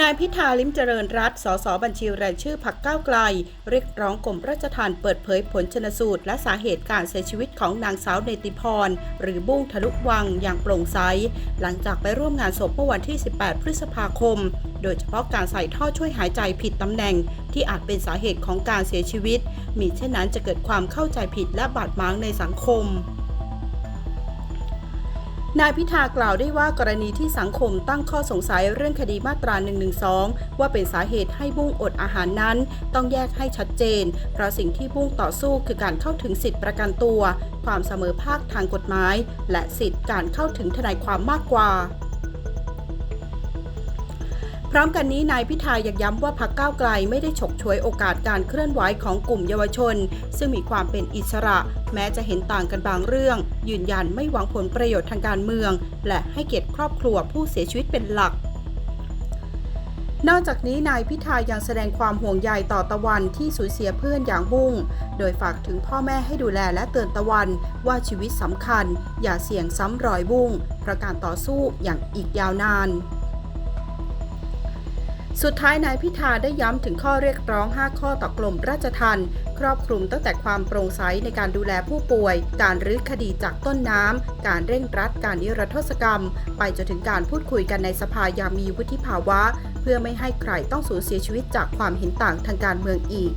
นายพิธาลิมเจริญรัตสสบัญชีรายชื่อพักก้าวไกล เรียกร้องกรมราชทัณฑ์เปิดเผยผลชนสูตร และสาเหตุการเสียชีวิตของนางสาวเนติพร หรือบุ้งทะลุวังอย่างโปร่งใส หลังจากไปร่วมงานศพเมื่อวันที่ 18 พฤษภาคม โดยเฉพาะการใส่ท่อช่วยหายใจผิดตำแหน่ง ที่อาจเป็นสาเหตุของการเสียชีวิต มีเช่นนั้นจะเกิดความเข้าใจผิดและบาดหมางในสังคม นายพิธากล่าวได้ว่ากรณีที่สังคมตั้งข้อสงสัยเรื่องคดีมาตรา 112 ว่าเป็นสาเหตุให้บุ้งอดอาหารนั้น ต้องแยกให้ชัดเจน เพราะสิ่งที่บุ้งต่อสู้คือการเข้าถึงสิทธิประกันตัว ความเสมอภาคทางกฎหมาย และสิทธิการเข้าถึงทนายความมากกว่า พร้อมกันนี้นายพิธายังย้ำว่าพรรคก้าวไกลไม่ได้ฉกฉวยโอกาสการเคลื่อนไหวของกลุ่มเยาวชน ซึ่งมีความเป็นอิสระ แม้จะเห็นต่างกันบางเรื่อง ยืนยันไม่หวังผลประโยชน์ทางการเมือง และให้เกียรติครอบครัวผู้เสียชีวิตเป็นหลักนอกจากนี้นายพิธายังแสดงความห่วงใยต่อตะวันที่สูญเสียเพื่อนอย่างบุ้ง โดยฝากถึงพ่อแม่ให้ดูแลและเตือนตะวันว่าชีวิตสำคัญ อย่าเสี่ยงซ้ำรอยบุ้งเพราะการต่อสู้อย่างอีกยาวนาน สุดท้ายนายพิธาได้ย้ำถึงข้อเรียกร้อง 5 ข้อต่อกรมราชทัณฑ์ครอบคลุมตั้งแต่ความโปร่งใสในการดูแลผู้ป่วย การรื้อคดีจากต้นน้ำ การเร่งรัดการนิรโทษกรรม ไปจนถึงการพูดคุยกันในสภาอย่างมีวุฒิภาวะ เพื่อไม่ให้ใครต้องสูญเสียชีวิตจากความเห็นต่างทางการเมืองอีก